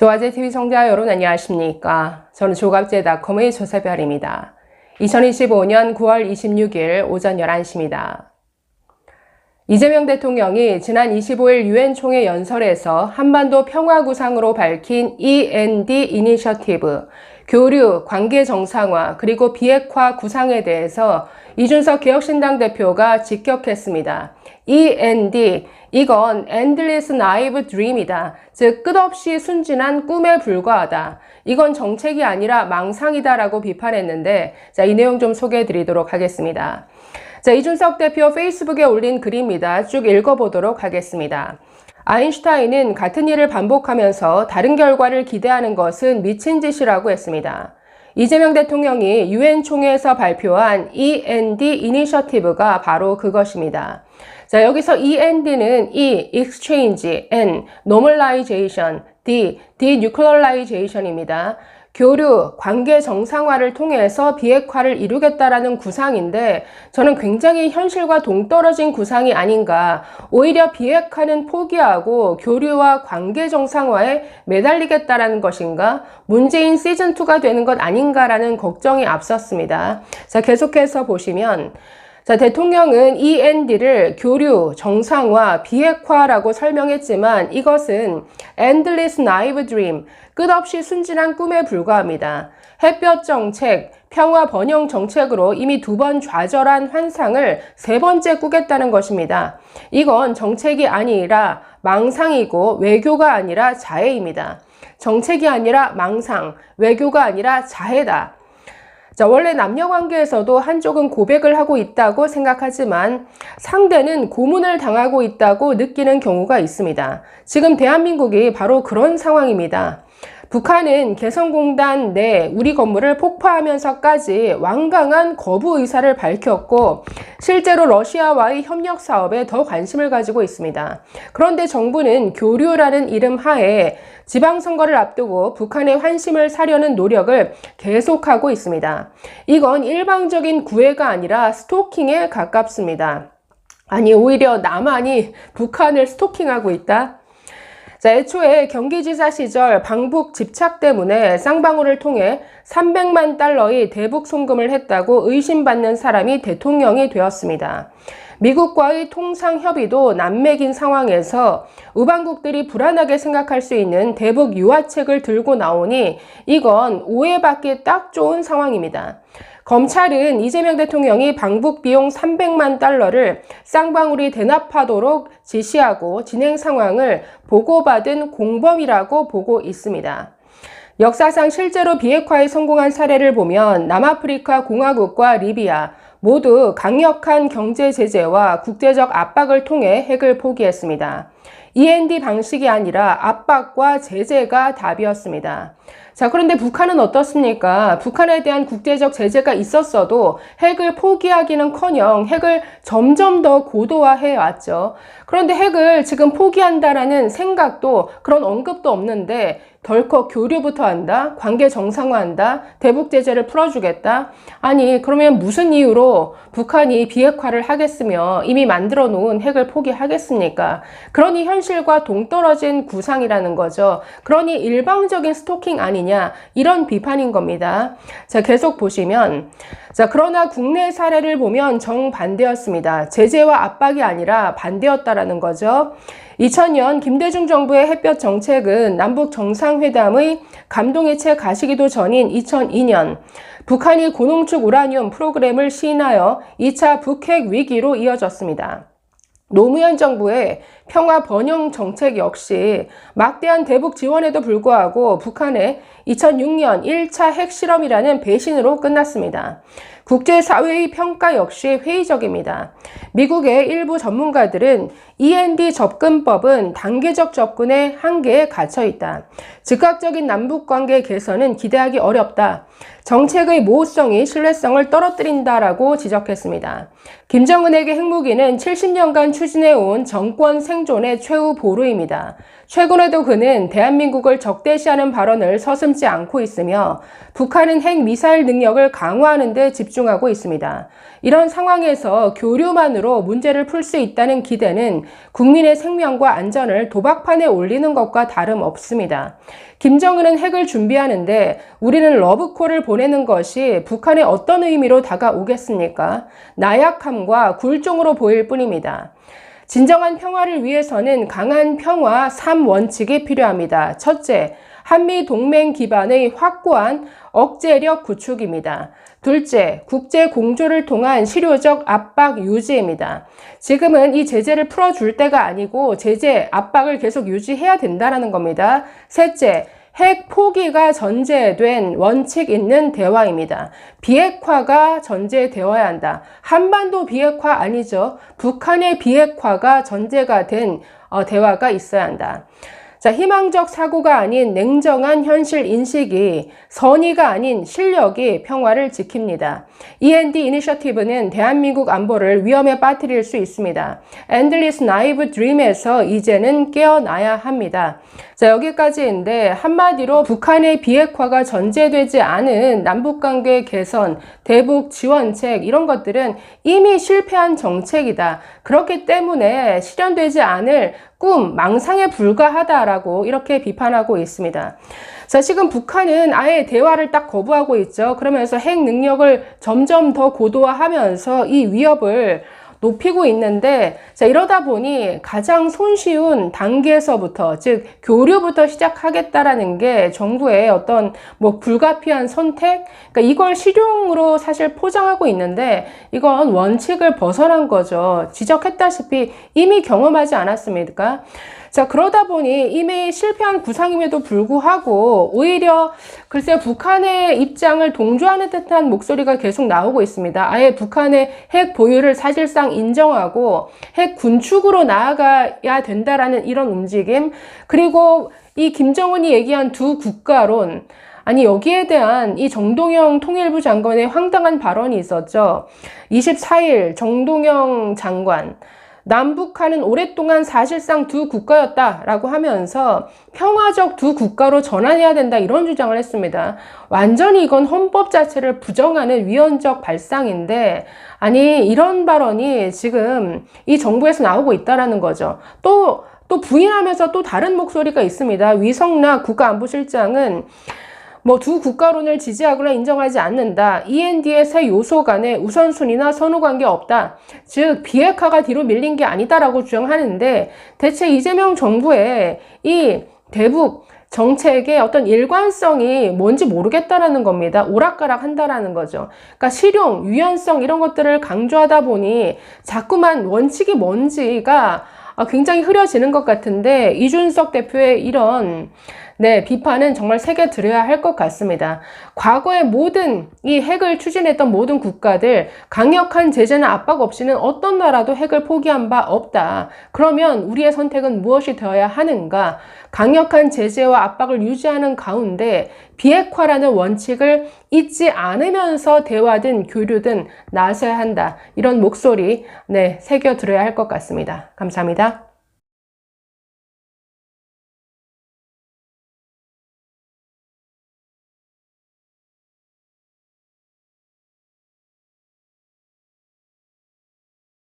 조화제 TV 청자 여러분 안녕하십니까? 저는 조갑제닷컴의 조세별입니다. 2025년 9월 26일 오전 11시입니다. 이재명 대통령이 지난 25일 유엔 총회 연설에서 한반도 평화 구상으로 밝힌 END 이니셔티브, 교류, 관계 정상화, 그리고 비핵화 구상에 대해서 이준석 개혁신당 대표가 직격했습니다. END, 이건 endless naive dream이다. 즉, 끝없이 순진한 꿈에 불과하다. 이건 정책이 아니라 망상이다라고 비판했는데, 자, 이 내용 좀 소개해 드리도록 하겠습니다. 자, 이준석 대표 페이스북에 올린 글입니다. 쭉 읽어보도록 하겠습니다. 아인슈타인은 같은 일을 반복하면서 다른 결과를 기대하는 것은 미친 짓이라고 했습니다. 이재명 대통령이 유엔 총회에서 발표한 END 이니셔티브가 바로 그것입니다. 자, 여기서 END는 E, exchange, N, normalization, D, denuclearization입니다. 교류, 관계 정상화를 통해서 비핵화를 이루겠다라는 구상인데 저는 굉장히 현실과 동떨어진 구상이 아닌가. 오히려 비핵화는 포기하고 교류와 관계 정상화에 매달리겠다라는 것인가? 문재인 시즌2가 되는 것 아닌가라는 걱정이 앞섰습니다. 자, 계속해서 보시면 자, 대통령은 END를 교류, 정상화, 비핵화라고 설명했지만 이것은 endless naive dream, 끝없이 순진한 꿈에 불과합니다. 햇볕 정책, 평화 번영 정책으로 이미 두 번 좌절한 환상을 세 번째 꾸겠다는 것입니다. 이건 정책이 아니라 망상이고 외교가 아니라 자해입니다. 정책이 아니라 망상, 외교가 아니라 자해다. 자, 원래 남녀 관계에서도 한쪽은 고백을 하고 있다고 생각하지만 상대는 고문을 당하고 있다고 느끼는 경우가 있습니다. 지금 대한민국이 바로 그런 상황입니다. 북한은 개성공단 내 우리 건물을 폭파하면서까지 완강한 거부 의사를 밝혔고 실제로 러시아와의 협력 사업에 더 관심을 가지고 있습니다. 그런데 정부는 교류라는 이름 하에 지방선거를 앞두고 북한의 환심을 사려는 노력을 계속하고 있습니다. 이건 일방적인 구애가 아니라 스토킹에 가깝습니다. 아니, 오히려 남한이 북한을 스토킹하고 있다? 자, 애초에 경기지사 시절 방북 집착 때문에 쌍방울을 통해 300만 달러의 대북 송금을 했다고 의심받는 사람이 대통령이 되었습니다. 미국과의 통상 협의도 난맥인 상황에서 우방국들이 불안하게 생각할 수 있는 대북 유화책을 들고 나오니 이건 오해받기 딱 좋은 상황입니다. 검찰은 이재명 대통령이 방북 비용 300만 달러를 쌍방울이 대납하도록 지시하고 진행 상황을 보고받은 공범이라고 보고 있습니다. 역사상 실제로 비핵화에 성공한 사례를 보면 남아프리카 공화국과 리비아 모두 강력한 경제 제재와 국제적 압박을 통해 핵을 포기했습니다. END 방식이 아니라 압박과 제재가 답이었습니다. 자, 그런데 북한은 어떻습니까? 북한에 대한 국제적 제재가 있었어도 핵을 포기하기는 커녕 핵을 점점 더 고도화해 왔죠. 그런데 핵을 지금 포기한다라는 생각도 그런 언급도 없는데 덜컥 교류부터 한다? 관계 정상화한다? 대북 제재를 풀어주겠다? 아니, 그러면 무슨 이유로 북한이 비핵화를 하겠으며 이미 만들어 놓은 핵을 포기하겠습니까? 그러니 현실과 동떨어진 구상이라는 거죠. 그러니 일방적인 스토킹 아니냐? 이런 비판인 겁니다. 자, 계속 보시면 자, 그러나 국내 사례를 보면 정반대였습니다. 제재와 압박이 아니라 반대였다라는 거죠. 2000년 김대중 정부의 햇볕 정책은 남북 정상회담의 감동의체 가시기도 전인 2002년 북한이 고농축 우라늄 프로그램을 시인하여 2차 북핵 위기로 이어졌습니다. 노무현 정부의 평화 번영 정책 역시 막대한 대북 지원에도 불구하고 북한의 2006년 1차 핵실험이라는 배신으로 끝났습니다. 국제사회의 평가 역시 회의적입니다. 미국의 일부 전문가들은 END 접근법은 단계적 접근의 한계에 갇혀 있다. 즉각적인 남북관계 개선은 기대하기 어렵다. 정책의 모호성이 신뢰성을 떨어뜨린다라고 지적했습니다. 김정은에게 핵무기는 70년간 추진해온 정권 생존의 최후 보루입니다. 최근에도 그는 대한민국을 적대시하는 발언을 서슴지 않고 있으며 북한은 핵 미사일 능력을 강화하는 데 집중 하고 있습니다. 이런 상황에서 교류만으로 문제를 풀 수 있다는 기대는 국민의 생명과 안전을 도박판에 올리는 것과 다름없습니다. 김정은은 핵을 준비하는데 우리는 러브콜을 보내는 것이 북한에 어떤 의미로 다가오겠습니까? 나약함과 굴종으로 보일 뿐입니다. 진정한 평화를 위해서는 강한 평화 3원칙이 필요합니다. 첫째, 한미 동맹 기반의 확고한 억제력 구축입니다. 둘째, 국제 공조를 통한 실효적 압박 유지입니다. 지금은 이 제재를 풀어줄 때가 아니고 제재 압박을 계속 유지해야 된다는 겁니다. 셋째, 핵 포기가 전제된 원칙 있는 대화입니다. 비핵화가 전제되어야 한다. 한반도 비핵화 아니죠. 북한의 비핵화가 전제가 된 어, 대화가 있어야 한다. 자, 희망적 사고가 아닌 냉정한 현실 인식이 선의가 아닌 실력이 평화를 지킵니다. E&D 이니셔티브는 대한민국 안보를 위험에 빠뜨릴 수 있습니다. Endless Naive Dream에서 이제는 깨어나야 합니다. 자, 여기까지인데 한마디로 북한의 비핵화가 전제되지 않은 남북관계 개선, 대북 지원책 이런 것들은 이미 실패한 정책이다. 그렇기 때문에 실현되지 않을 꿈, 망상에 불과하다라 고 이렇게 비판하고 있습니다. 자, 지금 북한은 아예 대화를 딱 거부하고 있죠. 그러면서 핵 능력을 점점 더 고도화하면서 이 위협을 높이고 있는데 자 이러다 보니 가장 손쉬운 단계에서부터 즉 교류부터 시작하겠다라는 게 정부의 어떤 뭐 불가피한 선택 그러니까 이걸 실용으로 사실 포장하고 있는데 이건 원칙을 벗어난 거죠 지적했다시피 이미 경험하지 않았습니까? 자, 그러다 보니 이미 실패한 구상임에도 불구하고 오히려 글쎄 북한의 입장을 동조하는 듯한 목소리가 계속 나오고 있습니다. 아예 북한의 핵 보유를 사실상 인정하고 핵 군축으로 나아가야 된다라는 이런 움직임. 그리고 이 김정은이 얘기한 두 국가론. 아니, 여기에 대한 이 정동영 통일부 장관의 황당한 발언이 있었죠. 24일 정동영 장관. 남북한은 오랫동안 사실상 두 국가였다라고 하면서 평화적 두 국가로 전환해야 된다 이런 주장을 했습니다. 완전히 이건 헌법 자체를 부정하는 위헌적 발상인데 아니 이런 발언이 지금 이 정부에서 나오고 있다라는 거죠. 또또 부인하면서 또 다른 목소리가 있습니다. 위성락 국가안보실장은 뭐 두 국가론을 지지하거나 인정하지 않는다. END의 세 요소 간에 우선순위나 선후관계 없다. 즉 비핵화가 뒤로 밀린 게 아니다라고 주장하는데 대체 이재명 정부의 이 대북 정책의 어떤 일관성이 뭔지 모르겠다라는 겁니다. 오락가락 한다라는 거죠. 그러니까 실용, 유연성 이런 것들을 강조하다 보니 자꾸만 원칙이 뭔지가 굉장히 흐려지는 것 같은데 이준석 대표의 이런 네, 비판은 정말 새겨 들어야 할 것 같습니다. 과거의 모든 이 핵을 추진했던 모든 국가들 강력한 제재나 압박 없이는 어떤 나라도 핵을 포기한 바 없다. 그러면 우리의 선택은 무엇이 되어야 하는가? 강력한 제재와 압박을 유지하는 가운데 비핵화라는 원칙을 잊지 않으면서 대화든 교류든 나서야 한다. 이런 목소리 네, 새겨 들어야 할 것 같습니다. 감사합니다.